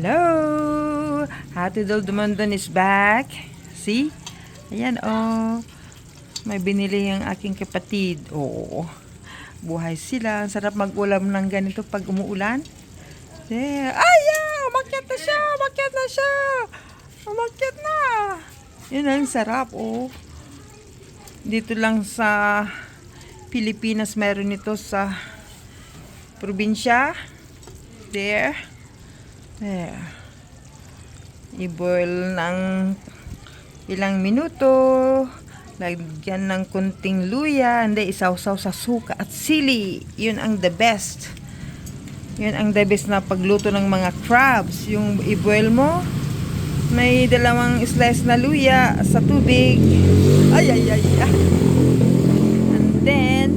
Hello! Hati Dol is back. See? Ayan, oh. May binili ang aking kapatid. Oo. Buhay sila. Ang sarap mag-ulam ng ganito pag umuulan. There. Ay, yeah! Umakyat na siya! Umakyat na siya! Umakyat na! Yun ang sarap, oh. Dito lang sa Pilipinas meron ito sa probinsya. There. There. I-boil ng ilang minuto. Lagyan ng kunting luya. Hindi, isawsaw sa suka at sili. Yun ang the best. Yun ang the best na pagluto ng mga crabs. Yung i-boil mo, may dalawang slice na luya sa tubig. Ay, ay, ay, ay. And then,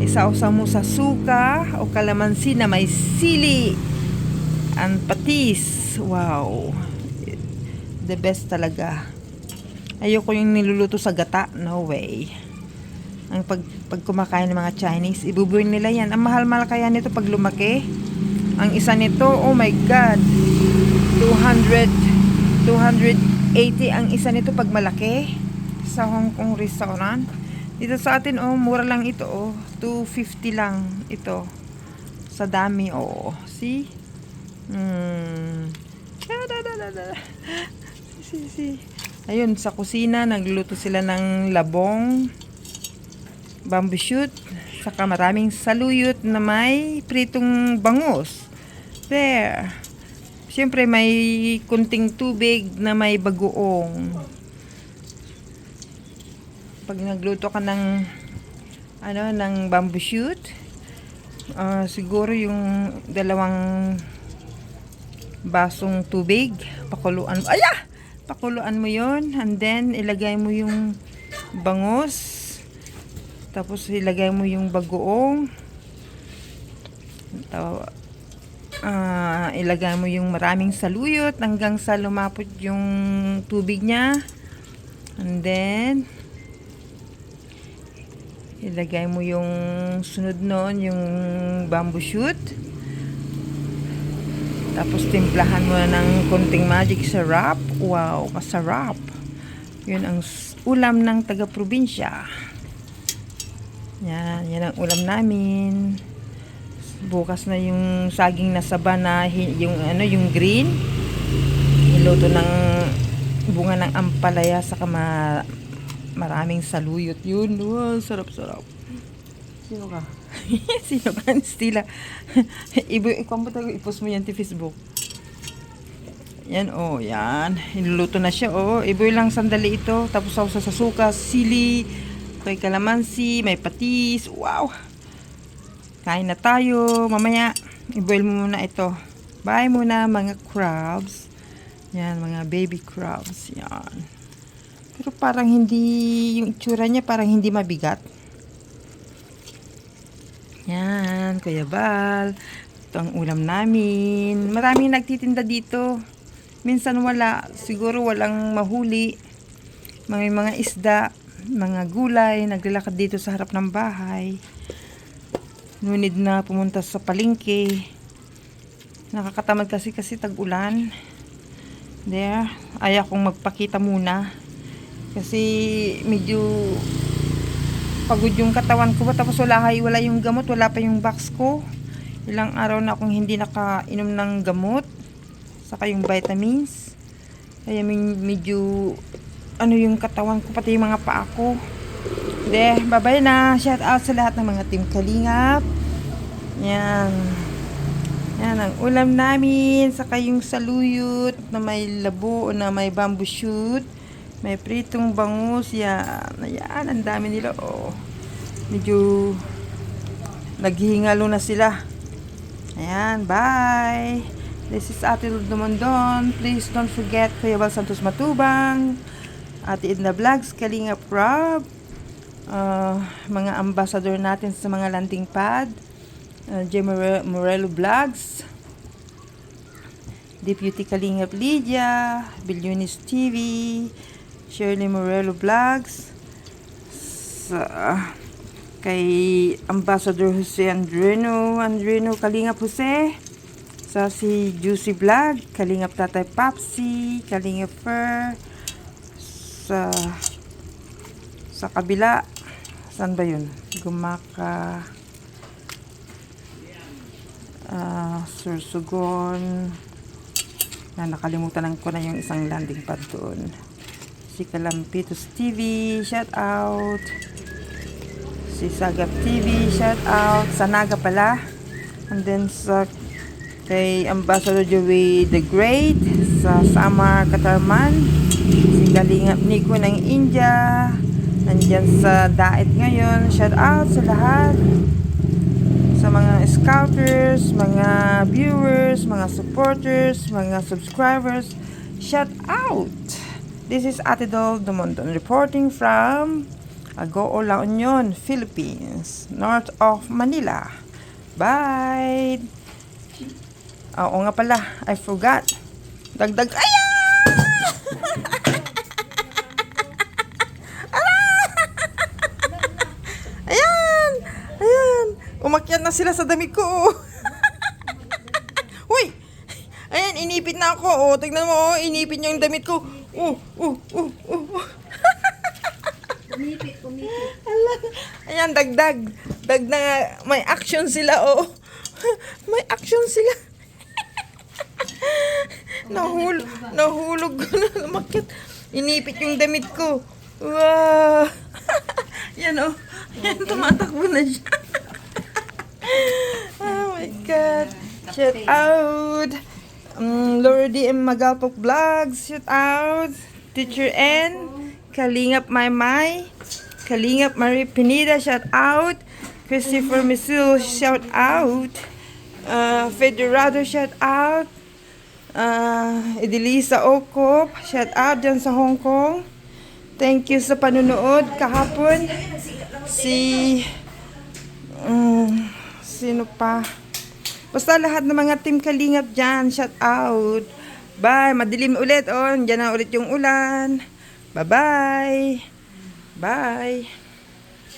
isausaw mo sa suka o kalamansi na may sili and patis. Wow. The best talaga. Ayoko yung niluluto sa gata. No way. Ang pag, pag kumakain ng mga Chinese, ibubuin nila yan. Ang mahal-mahal kaya nito pag lumaki. Ang isa nito, oh my God. 200, 280 ang isa nito pag malaki. Sa Hong Kong restaurant. Dito sa atin, oh, mura lang ito, oh. 250 lang ito. Sa dami, oh. See? Hmm. See. Ayun, sa kusina, nagluto sila ng labong, bamboo shoot, saka maraming saluyot na may pritong bangus. There. Siyempre, may kunting tubig na may bagoong. Pag nagluto ka ng ano, ng bamboo shoot, ah, siguro yung dalawang basong tubig, pakuluan mo. Aya! Pakuluan mo yon and then ilagay mo yung bangus. Tapos ilagay mo yung bagoong. Taw ah, ilagay mo yung maraming saluyot hanggang sa lumapot yung tubig niya. And then ilagay mo yung sunod noon, yung bamboo shoot. Tapos timplahan mo na ng konting magic syrup. Wow, masarap. Yun ang ulam ng taga-probinsya. Yan, yan ang ulam namin. Bukas na yung saging na saba na yung ano, yung green. Niluto ng bunga ng ampalaya sa ma maraming saluyot yun. Wow, sarap-sarap. Sino ka? Sino ka? Stila. Ibo, ikaw mo tayo, ipost mo yan sa Facebook. Yan, oh, yan. Inuluto na siya, oh. Iboy lang sandali ito. Tapos sausa sa suka, sili, may kalamansi, may patis. Wow! Kain na tayo. Mamaya, iboil mo muna ito. Bye muna, mga crabs. Yan, mga baby crabs. Yan. Pero parang hindi, yung itsura niya parang hindi mabigat. Yan, Kuya Bal. Ito ang ulam namin. Maraming nagtitinda dito. Minsan wala. Siguro walang mahuli. May mga isda, mga gulay, naglalakad dito sa harap ng bahay. Ngunit na pumunta sa palengke. Nakakatamad kasi kasi tag-ulan. There. Ayaw kong magpakita muna. Kasi medyo pagod yung katawan ko tapos wala wala yung gamot wala pa yung box ko. Ilang araw na akong hindi nakainom ng gamot. Saka yung vitamins. Kaya medyo ano yung katawan ko pati yung mga paa ko. De babay na. Shout out sa lahat ng mga team kalingap. Yan. Yan ang ulam namin. Saka yung saluyot na may labo na may bamboo shoot may pritong bangus. Yan. Ayan. Ang dami nila. Oh. Medyo naghihingalo na sila. Ayan. Bye. This is Ate Lud Dumondon. Please don't forget Kuya Val Santos Matubang. Ate Edna Vlogs. Kalinga Prab. Uh, mga ambassador natin sa mga landing pad. Uh, J. More- Morello Vlogs. Deputy Kalingap Lydia, Billionis TV, Shirley Morello Vlogs, sa, kay Ambassador Jose Andreno, Andreno Kalingap Jose, Sa si Juicy Vlog, Kalingap Tatay Papsi, Kalingap Fur, sa sa kabila, saan ba yun? Gumaka, ah Sursugon, na nakalimutan ko na yung isang landing pad doon. Si Kalampitos TV, shout out. Si Sagap TV, shout out. Sa Naga pala. And then sa kay Ambassador Joey the Great sa Samar Katarman si Kalingap Nico ng India nandyan sa Daet ngayon shout out sa lahat sa mga scouters, mga viewers, mga supporters, mga subscribers shout out this is Ate Dol Dumondon reporting from Agoo La Union, Philippines north of Manila bye Ah, Oo nga pala, I forgot. Dagdag, ayan! ayan! Ayan! Umakyat na sila sa damit ko. oh. Uy! Ayan, inipit na ako. Oh, tignan mo, oh, inipit niya yung damit ko. Oh, oh, oh, oh. Kumipit, kumipit. Ala, ayan, dagdag. Dag na, may action sila, oh. May action sila. Nahul, nahulog ko na lumakit. Inipit yung damit ko. Wow. Yan, oh. Yan, tumatakbo na siya. oh my God. Shout out. Um, Laura D. M. Magalpok Vlogs. Shout out. Teacher N. Kalingap My My. Kalingap Marie Pinida. Shout out. Christopher Misil. Shout out. Uh, Federado. Shout out. Uh, Edelisa Okop. Shout out dyan sa Hong Kong. Thank you sa panunood kahapon. Si... Um, sino pa? Basta lahat ng mga team kalingap dyan, shout out. Bye, madilim ulit. Oh, dyan na ulit yung ulan. Bye-bye. Bye.